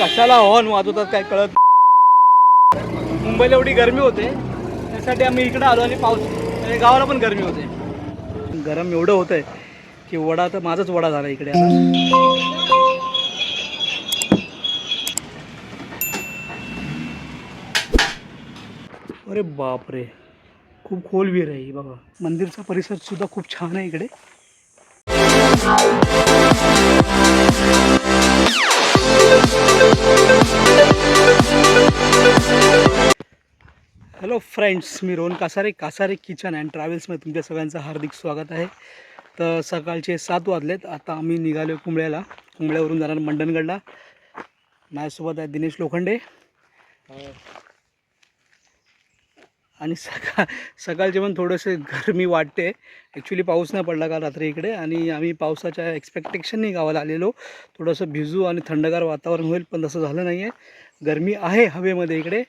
कशाला हो? हॉर्न वाजवतात काय कळत मुंबईला एवढी गरमी होते त्यासाठी आम्ही इकडे आलो आणि पाऊस आणि गावाला पण गरमी होते. गरम एवढं होत आहे की वडा तर माझाच वडा झाला इकडे. आता अरे बापरे खूप खोल विहीर आहे ही बघा. मंदिरचा परिसर सुद्धा खूप छान आहे इकडे. हॅलो फ्रेंड्स मी रोहन कासारे कासारे किचन अँड ट्रॅव्हल्समध्ये तुमच्या सगळ्यांचं हार्दिक स्वागत आहे. तर सकाळचे सात वाजलेत आता आम्ही निघालो कुंबळ्याला. कुंबळ्यावरून जाणार मंडणगडला. माझ्यासोबत आहे दिनेश लोखंडे. आणि सकाळ सकाळचे पण थोडंसे गरमी वाटते. ॲक्च्युली पाऊस नाही पडला काल रात्री इकडे आणि आम्ही पावसाच्या एक्सपेक्टेशननी गावाला आलेलो. थोडंसं भिजू आणि थंडगार वातावरण होईल पण तसं झालं नाही आहे गरमी आहे हवेमध्ये इकडे.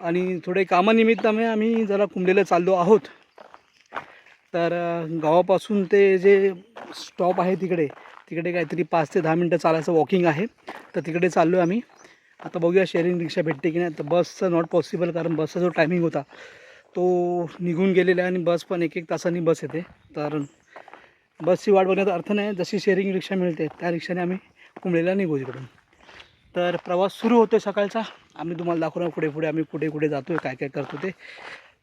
आणि थोडे कामानिमित्ताने आम्ही जरा कुंबलेला चाललो आहोत. तर गावापासून ते जे स्टॉप आहे तिकडे तिकडे काहीतरी पाच ते दहा मिनटं चालायचं वॉकिंग आहे. तर तिकडे चाललो आहे आम्ही. आता बघूया शेअरिंग रिक्षा भेटते की नाही. तर बसचं नॉट पॉसिबल कारण बसचा जो टायमिंग होता तो निघून गेलेला आहे आणि बस पण एक एक तासांनी बस येते. तर बसची वाट बघण्याचा अर्थ नाही. जशी शेअरिंग रिक्षा मिळते त्या रिक्षाने आम्ही कुंबळेला निघू इकडून. तर प्रवास सुरू होतो सकाळचा. आम्ही तुम्हाला दाखवणार पुढे पुढे आम्ही कुठे कुठे जातो आहे काय काय करतो ते.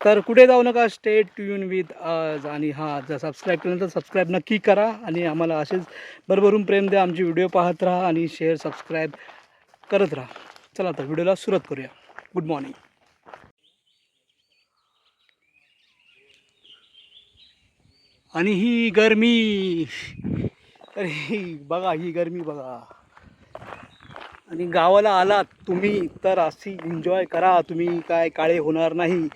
तर कुठे जाऊ नका स्टे ट्यून विथ अज आणि हां जर सबस्क्राईब केलं तर सबस्क्राईब नक्की करा. आणि आम्हाला असेच भरभरून प्रेम द्या. आमची व्हिडिओ पाहत राहा आणि शेअर सबस्क्राईब करत राहा. चला तर व्हिडिओला सुरुवात करूया. गुड मॉर्निंग आणि ही गरमी. अरे बघा ही गरमी बघा. आणि गावाला आलात तुम्ही तर अशी एन्जॉय करा. तुम्ही काय काळे होणार नाही.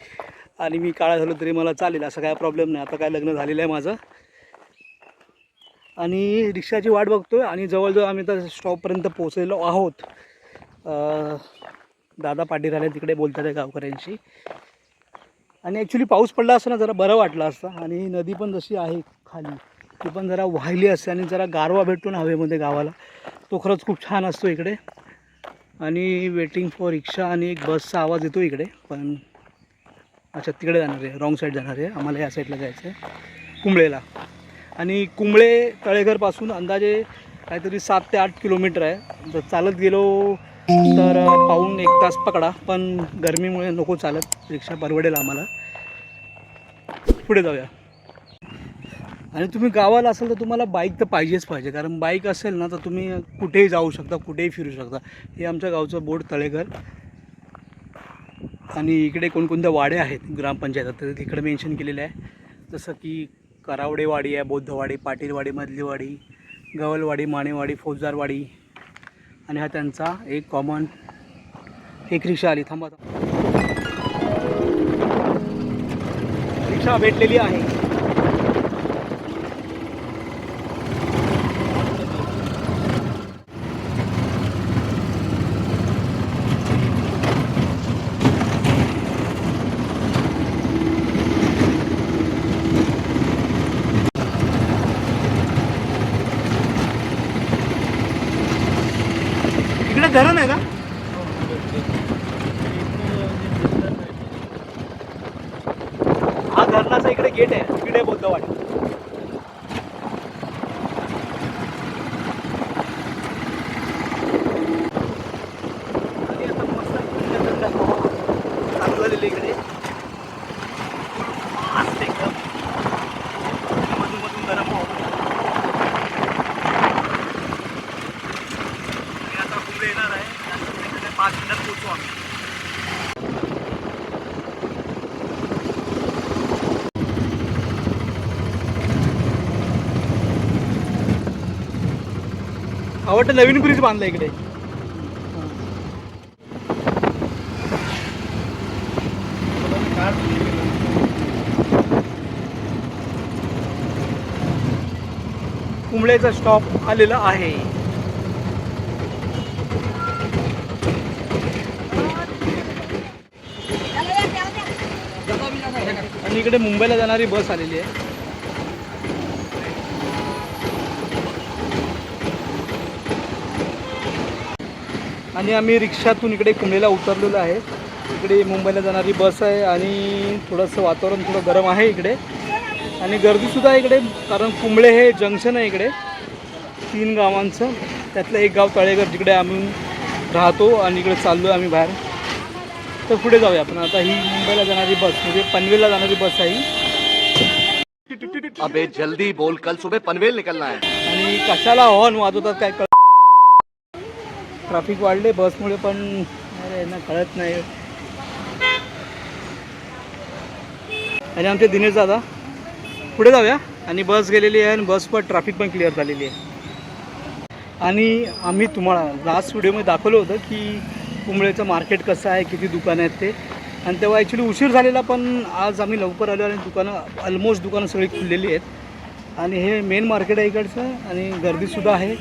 आणि मी काळा झालो तरी मला चालेल असं काय प्रॉब्लेम नाही. आता काय लग्न झालेलं आहे माझं. आणि रिक्षाची वाट बघतोय आणि जवळजवळ आम्ही तर स्टॉपपर्यंत पोहोचलेलो आहोत. दादा पाटील आले तिकडे बोलतात आहे गावकऱ्यांशी. आणि ॲक्च्युली पाऊस पडला असता ना जरा बरं वाटलं असतं. आणि नदी पण जशी आहे खाली ती पण जरा वाहिली असते आणि जरा गारवा भेटतो ना हवेमध्ये गावाला. तो खरंच खूप छान असतो इकडे. आणि वेटिंग फॉर रिक्षा आणि एक बसचा आवाज येतो इकडे पण अच्छा तिकडे जाणार आहे रॉंग साईड जाणार आहे. आम्हाला या साईडला जायचं आहे कुंबळेला. आणि कुंबळे तळेघरपासून अंदाजे काहीतरी सात ते आठ किलोमीटर आहे. जर चालत गेलो तर पाऊन एक तास पकडा पण गरमीमुळे नको चालत. रिक्षा परवडेल आम्हाला. पुढे जाऊया. आणि तुम्ही गावाला असाल तर तुम्हाला बाईक तर पाहिजेच पाहिजे. कारण बाईक असेल ना तर तुम्ही कुठेही जाऊ शकता कुठेही फिरू शकता. हे आमच्या गावचं बोर्ड तळेघर. आणि इकडे कोणकोणत्या वाड्या आहेत ग्रामपंचायतात तर तिकडे मेन्शन केलेलं आहे. जसं की करावडेवाडी आहे बौद्धवाडी पाटीलवाडी मधलीवाडी गवलवाडी मानेवाडी फौजदारवाडी आणि हा त्यांचा एक कॉमन एक रिक्षा आली. थांबा. रिक्षा भेटलेली आहे. असं इकडे गेट आहे. इकडे बौद्धवाडी आणि आता मस्त थंड थंड हवा चालू झालेली इकडे मस्त एकदम मधून मधून गरम हवा आणि आता कुंभे येणार आहे त्यानंतर तिकडे पाच मिनिटात पोचू आम्ही आवडतं नवीन ब्रिज बांधला इकडे. कुंबळेचा स्टॉप आलेला आहे. आणि इकडे मुंबईला जाणारी बस आलेली आहे. आणि आम्ही रिक्षातून इकडे कुंभलेला उतरलेलो आहे. इकडे मुंबईला जाणारी बस आहे आणि थोडंसं वातावरण थोडं गरम आहे इकडे. आणि गर्दीसुद्धा आहे इकडे कारण कुंबळे हे जंक्शन आहे इकडे. तीन गावांचं. त्यातलं एक गाव तळेघर जिकडे आम्ही राहतो आणि इकडे चाललो आहे आम्ही बाहेर. तर पुढे जाऊया आपण. आता ही मुंबईला जाणारी बस म्हणजे पनवेलला जाणारी बस आहे. अबे जल्दी बोल कल सुबह पनवेल निकलना है। आणि कशाला हॉर्न वाजवतात काय कळ ट्रॅफिक वाढले बसमुळे पण अरे यांना कळत नाही. आणि आमचे दिनेश दादा पुढे जाऊया. आणि बस गेलेली आहे आणि बस पण ट्रॅफिक पण क्लिअर झालेली आहे. आणि आम्ही तुम्हाला लास्ट व्हिडिओमध्ये दाखवलं होतं की कुंबळेचं मार्केट कसं आहे किती दुकानं आहेत ते. आणि तेव्हा ॲक्च्युली उशीर झालेला पण आज आम्ही लवकर आलो आणि दुकानं ऑलमोस्ट दुकानं सगळी खुललेली आहेत. आणि हे मेन मार्केट आहे इकडचं आणि गर्दीसुद्धा आहे.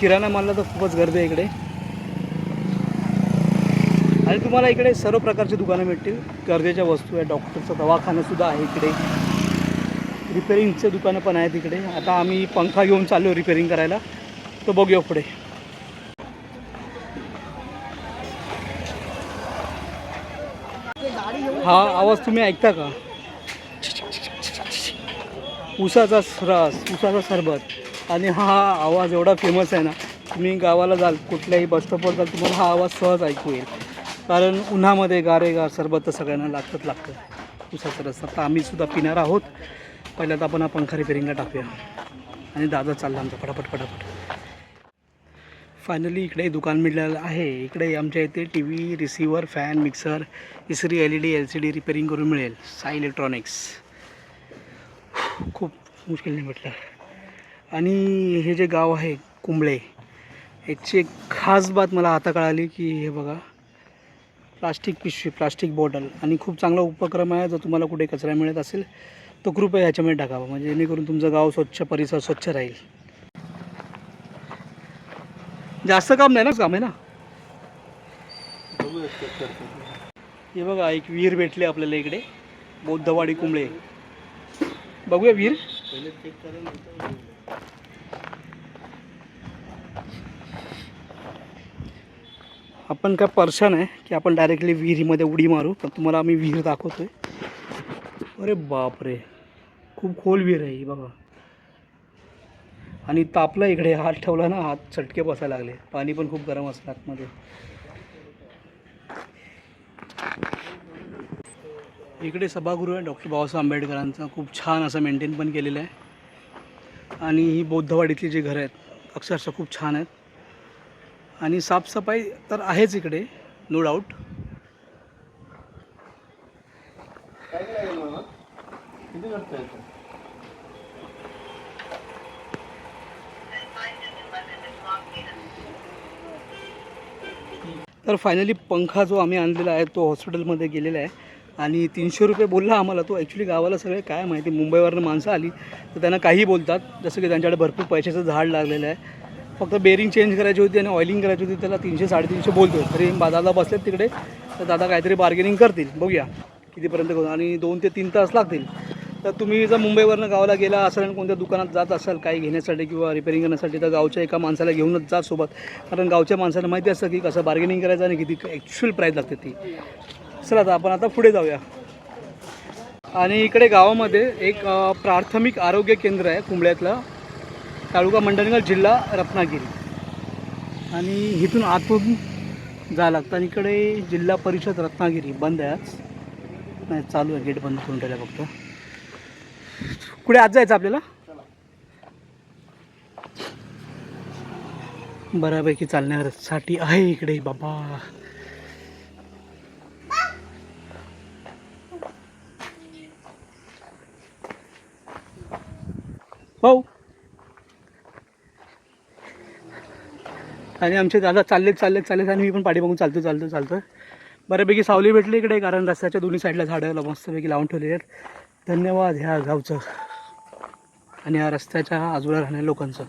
किराणा मालला तर खूपच गर्दी आहे इकडे. आणि तुम्हाला इकडे सर्व प्रकारची दुकानं मिळतील. गरजेच्या वस्तू आहे डॉक्टरचा दवाखानासुद्धा आहे इकडे. रिपेरिंगचे दुकानं पण आहेत इकडे. आता आम्ही पंखा घेऊन चाललो रिपेरिंग करायला. तो बघूया पुढे. हा आवाज तुम्ही ऐकता का? उसाचा रस उसाचा सरबत. आणि हा आवाज एवढा फेमस आहे ना तुम्ही गावाला जाल कुठल्याही बस स्टॉपवर जाल तुम्हाला हा आवाज सहज ऐकू येईल. कारण उन्हामध्ये गारे गार सरबत तर सगळ्यांना लागतंच लागतं. उसाचा रस आता आम्ही सुद्धा पिणार आहोत. पहिल्यांदा आपण हा पंखा रिपेरिंगला टाकूया. आणि दादा चालला आमचा. पटापट पटापट. फायनली इकडे दुकान मिळालेलं आहे. इकडे आमच्या इथे T V receiver fan mixer इस्त्री L E D L C D repairing करून मिळेल. साई इलेक्ट्रॉनिक्स खूप मुश्किलने म्हटलं. आणि हे जे गाव आहे कुंबळे याची एक खास बात मला आता कळाली की हे बघा प्लास्टिक पिशवी प्लास्टिक बॉटल आणि खूप चांगला उपक्रम आहे जर तुम्हाला कुठे कचरा मिळत असेल तर कृपया ह्याच्यामध्ये टाकावा. म्हणजे जेणेकरून तुमचं गाव स्वच्छ परिसर स्वच्छ राहील. जास्त काम नाही ना काम आहे ना? हे बघा एक विहीर भेटली आपल्याला इकडे. बौद्धवाडी कुंबळे. बघूया विहीर. आपण काय पर्शन आहे की आपण डायरेक्टली विहिरीमध्ये उडी मारू पण तुम्हाला आम्ही विहीर आहे अरे बापरे. खूप खोल विहीर आहे ही बघा आणि तापला इकडे हात ठेवला ना हात चटके बसायला लागले. पाणी पण खूप गरम असतं आतमध्ये. इकडे सभागृह आहे डॉक्टर बाबासाहेब आंबेडकरांचा. खूप छान असं मेंटेन पण केलेलं आहे. आणि ही बौद्धवाडीतली जी घरं आहेत अक्षरशः खूप छान आहेत. आणि साफसफाई तर आहेच इकडे नो डाऊट तर फायनली पंखा जो आम्ही आणलेला आहे तो हॉस्पिटलमध्ये गेलेला आहे. आणि तीनशे रुपये बोलला आम्हाला तो ॲक्च्युली गावाला सगळे काय माहिती मुंबईवरनं माणसं आली तर त्यांना काही बोलतात. जसं की त्यांच्याकडे भरपूर पैशाचं झाड लागलेलं आहे. फक्त बेरिंग चेंज करायची होती आणि ऑइलिंग करायची होती त्याला तीनशे साडेतीनशे बोलतो तरी बा- बसलेत तिकडे. तर दादा काहीतरी बार्गेनिंग करतील. बघूया कितीपर्यंत करू आणि दोन ते तीन तास लागतील. तर तुम्ही जर मुंबईवरनं गावाला गेला असाल आणि कोणत्या दुकानात जात असाल काही घेण्यासाठी किंवा रिपेरिंग करण्यासाठी तर गावच्या एका माणसाला घेऊनच जा सोबत. कारण गावच्या माणसाला माहिती असतं की कसं बार्गेनिंग करायचं आणि किती ॲक्च्युअल प्राईस लागते ती. चला आता आपण आता पुढे जाऊया. आणि इकडे गावामध्ये एक प्राथमिक आरोग्य केंद्र आहे कुंबळ्यातलं. तालुका मंडणगड जिल्हा रत्नागिरी. आणि इथून आतून जावं लागतं. आणि इकडे जिल्हा परिषद रत्नागिरी बंद आहे आज. नाही चालू आहे. गेट बंद करून ठेवल्या फक्त. कुठे आज जायचं आपल्याला? बऱ्यापैकी चालण्यासाठी आहे इकडे बाबा. हो आणि आमचे दादा चाललेत चाललेत चाललेत आणि मी पण पाठी बघून चालतो चालतो चालतो. बऱ्यापैकी सावली भेटली इकडे कारण रस्त्याच्या दोन्ही साईडला झाडं मस्तपैकी लावून ठेवलेली आहेत. धन्यवाद ह्या गावचं आणि या रस्त्याच्या आजूला राहणाऱ्या लोकांचं.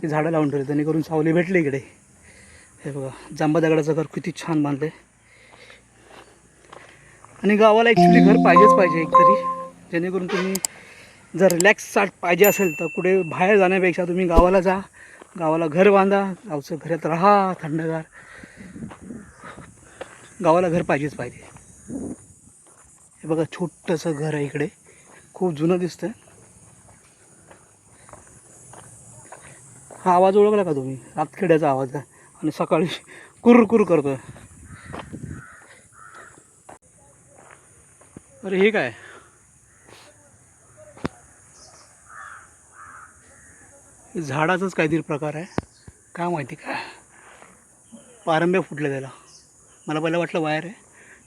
की झाडं लावून ठेवली जेणेकरून सावली भेटली इकडे. हे बघा जांबा दगडाचं घर किती छान बांधलं आहे आणि गावाला ॲक्च्युली घर पाहिजेच पाहिजे एक तरी जेणेकरून तुम्ही जर रिलॅक्स पाहिजे असेल तर कुठे बाहेर जाण्यापेक्षा तुम्ही गावाला जा. गावाला घर बांधा गावचं घरात राहा थंडगार. गावाला घर पाहिजेच पाहिजे. हे बघा छोटंसं घर आहे इकडे. खूप जुनं दिसतंय. हा आवाज ओळखला का तुम्ही? रातखेड्याचा आवाज आहे आणि सकाळी कुर कुर करतोय. अरे हे काय? झाडाचाच काहीतरी प्रकार आहे. काय माहिती काय? पारंब्या फुटल्या त्याला. मला पहिला वाटलं वायर आहे.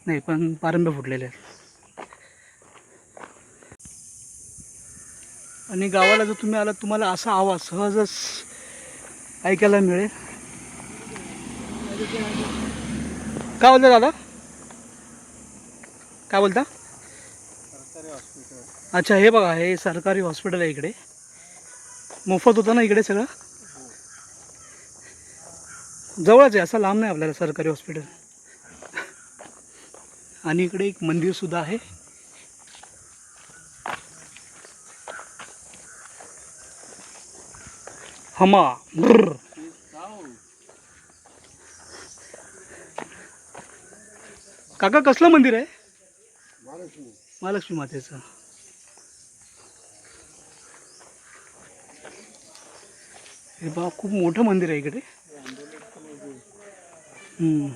नाही पण पारंब्या फुटलेल्या आहेत. आणि गावाला जर तुम्ही आलात तुम्हाला असा आवाज सहजच ऐकायला मिळेल. काय बोलता दादा? काय बोलता? अच्छा हे बघा हे सरकारी हॉस्पिटल आहे इकडे. मोफत होतं ना इकडे सगळं? जवळच आहे असं लांब नाही आपल्याला सरकारी हॉस्पिटल. आणि इकडे एक मंदिर सुद्धा आहे. हमा. काका कसलं मंदिर आहे? महालक्ष्मी मातेचं. हे बा खूप मोठं मंदिर आहे इकडे. हम्म.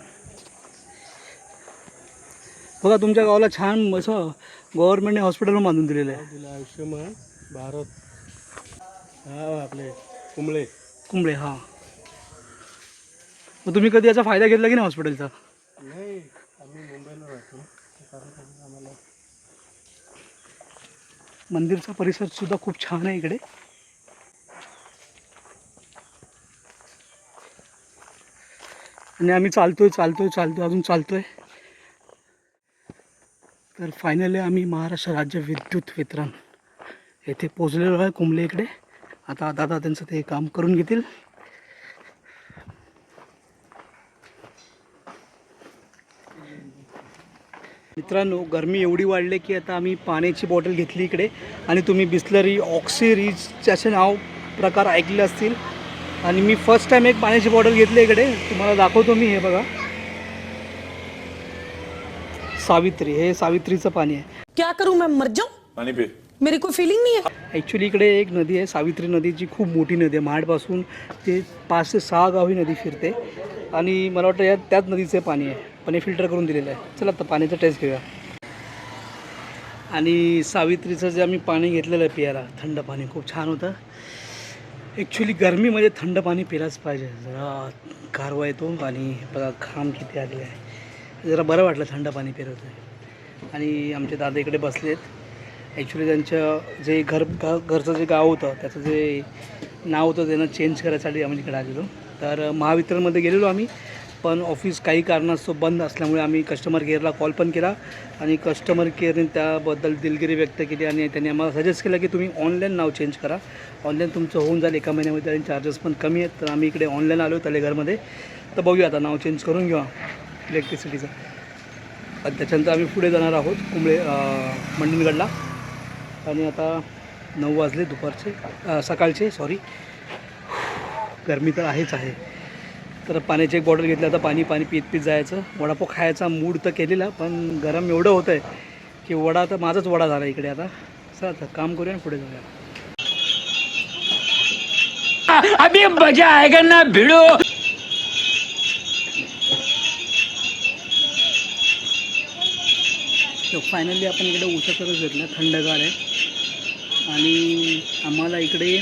बघा तुमच्या गावाला छान असं गव्हर्नमेंटने हॉस्पिटल बांधून दिलेलं आहे. आयुष्यमान भारत. हा आपले कुंबळे. कुंबळे हां. मग तुम्ही कधी याचा फायदा घेतला की नाही हॉस्पिटलचा नाही आम्ही मुंबईला राहतो. आम्हाला मंदिरचा परिसर सुद्धा खूप छान आहे इकडे. आणि आम्ही चालतोय चालतोय चालतोय अजून चालतोय. तर फायनली आम्ही महाराष्ट्र राज्य विद्युत वितरण येथे पोचलेलो आहे कुंबले इकडे. आता दादा त्यांचं ते काम करून घेतील. मित्रांनो गरमी एवढी वाढली की आता आम्ही पाण्याची बॉटल घेतली इकडे. आणि तुम्ही बिस्लरी ऑक्सिरीजचे असे नाव प्रकार ऐकले असतील. आणि मी फर्स्ट टाईम एक पाण्याची बॉटल घेतली इकडे. तुम्हाला दाखवतो मी हे बघा. सावित्री हे सावित्रीचं पाणी आहे. क्या करूं मैं? मर जाऊं? पानी पे. मेरी कोई फीलिंग नहीं है। ॲक्च्युली इकडे एक नदी आहे सावित्री नदी जी खूप मोठी नदी आहे. महाडपासून ते पाच ते सहा गाव ही नदी फिरते. आणि मला वाटतं या त्याच नदीचे पाणी आहे. पण हे फिल्टर करून दिलेलं आहे. चला आता पाण्याचा टेस्ट घेऊया. आणि सावित्रीचं जे आम्ही पाणी घेतलेलं आहे पियाला थंड पाणी खूप छान होतं. ॲक्च्युली गरमीमध्ये थंड पाणी पिलाच पाहिजे. जरा कारवा येतो आणि बघा घाम किती आले आहे. जरा बरं वाटलं थंड पाणी पिरवतं आहे आणि आमचे दादा इकडे बसलेत. ॲक्च्युली त्यांचं जे घर घरचं जे गाव होतं त्याचं जे नाव होतं त्यांना चेंज करायसाठी आम्ही इकडे आलेलो. तर महावितरणमध्ये गेलेलो आम्ही. पण ऑफिस काही कारणास्तव बंद असल्यामुळे आम्ही कस्टमर केअरला कॉल पण केला आणि कस्टमर केअरने त्याबद्दल दिलगिरी व्यक्त केली आणि त्यांनी आम्हाला सजेस्ट केलं की तुम्ही ऑनलाईन नाव चेंज करा. ऑनलाईन तुमचं होऊन जाईल एका महिन्यामध्ये आणि चार्जेस पण कमी आहेत. तर आम्ही इकडे ऑनलाईन आलो तलेघरमध्ये तर बघूया आता नाव चेंज करून घेऊ इलेक्ट्रिसिटीचं आणि त्याच्यानंतर आम्ही पुढे जाणार आहोत कुंबळे मंडणगडला. आणि आता नऊ वाजले दुपारचे सकाळचे सॉरी गरमी तर आहेच आहे. तर पाण्याची एक बॉटल घेतली आता पाणी पाणी पीत पीत जायचं. वडापाव खायचा मूड तर केलेला पण गरम एवढं होतं आहे की वडा तर माझाच वडा झाला इकडे आता. चला आता काम करूया पुढे जाऊया. अभी मजा आएगा ना भिड़ो। तर फायनली आपण इकडे उसाचं रस घेतला थंडगार आहे. आणि आम्हाला इकडे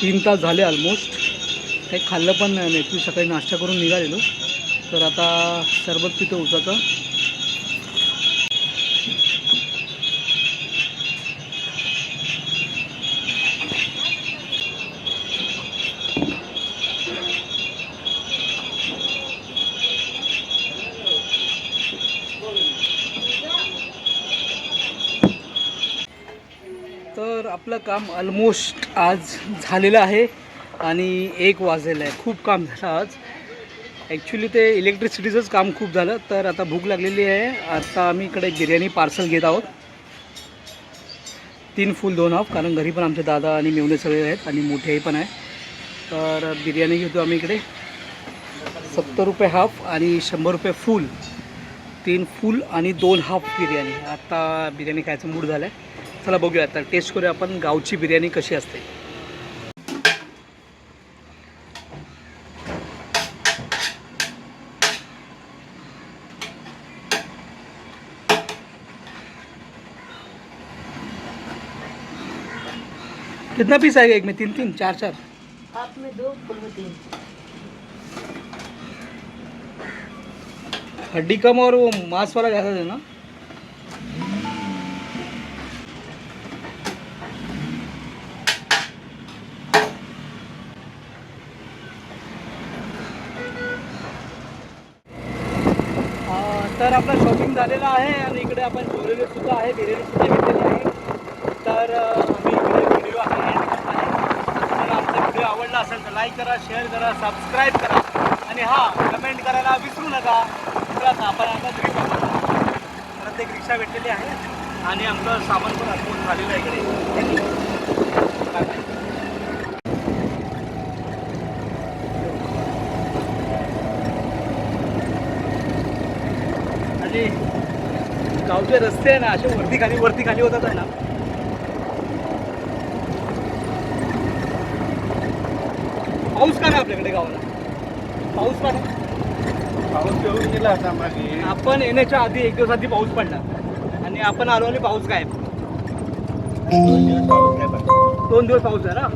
तीन तास झाले ऑलमोस्ट काही खाल्लं पण नाही नाही ॲक्च्युली सकाळी नाश्ता करून निघालेलो. तर आता सरबत पितो उसाचं. तर आपलं काम ऑलमोस्ट आज झालेलं आहे आणि एक वाजलेलं आहे. खूप काम झालं आज. ॲक्च्युली ते इलेक्ट्रिसिटीचंच काम खूप झालं तर आता भूक लागलेली आहे. आता आम्ही इकडे बिर्याणी पार्सल घेत आहोत. तीन फुल दोन हाफ कारण घरी पण आमचे दादा आणि मेवणे सगळे आहेत आणि मोठेही पण आहे. तर बिर्याणी घेतो आम्ही इकडे. सत्तर रुपये हाफ आणि शंभर रुपये फुल तीन फुल आणि दोन हाफ बिर्याणी. आता बिर्याणी खायचं मूड झालं आहे चला बघूया आता टेस्ट करूया आपण गावची बिर्याणी कशी असते. कितना पीस आएगा एक में? तीन तीन चार चार. आप में दो फुल में तीन. हड्डी कम और वो मांस वाला ज़्यादा देना. तर आपलं शॉपिंग झालेलं आहे आणि इकडे आपण ज्वेलरी सुद्धा आहे बिर्याणी सुद्धा घेतलेली आहे. तर आम्ही इकडे व्हिडिओ आहे. तुम्हाला आमचा व्हिडिओ आवडला असेल तर लाईक करा शेअर करा सबस्क्राईब करा. आणि हां कमेंट करायला विसरू नका. तर आपण आता घरी प्रत्येक रिक्षा भेटलेली आहे. आणि आमचं सामान पण आठवून झालेलं आहे इकडे. गावचे रस्ते आहे ना असे वरती खाली वरती खाली होतात आहे ना. पाऊस का नाही आपल्याकडे गावाला? पाऊस का नाही? पाऊस येऊन गेला आता मागे. आपण येण्याच्या आधी एक दिवस आधी पाऊस पडला. आणि आपण आलो आणि पाऊस गायब. दोन दिवस पाऊस आहे ना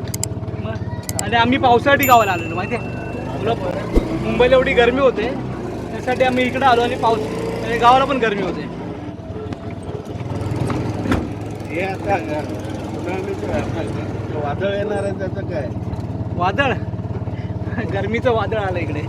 मग? आणि आम्ही पावसासाठी गावाला आलेलो माहिती आहे? मुंबईला एवढी गरमी होते त्यासाठी आम्ही इकडे आलो आणि पाऊस गावाला पण गरमी होते. हे आता उन्हाळ्याचं आता वादळ येणार आहे त्याचं काय? वादळ? गरमीचं वादळ आलं इकडे.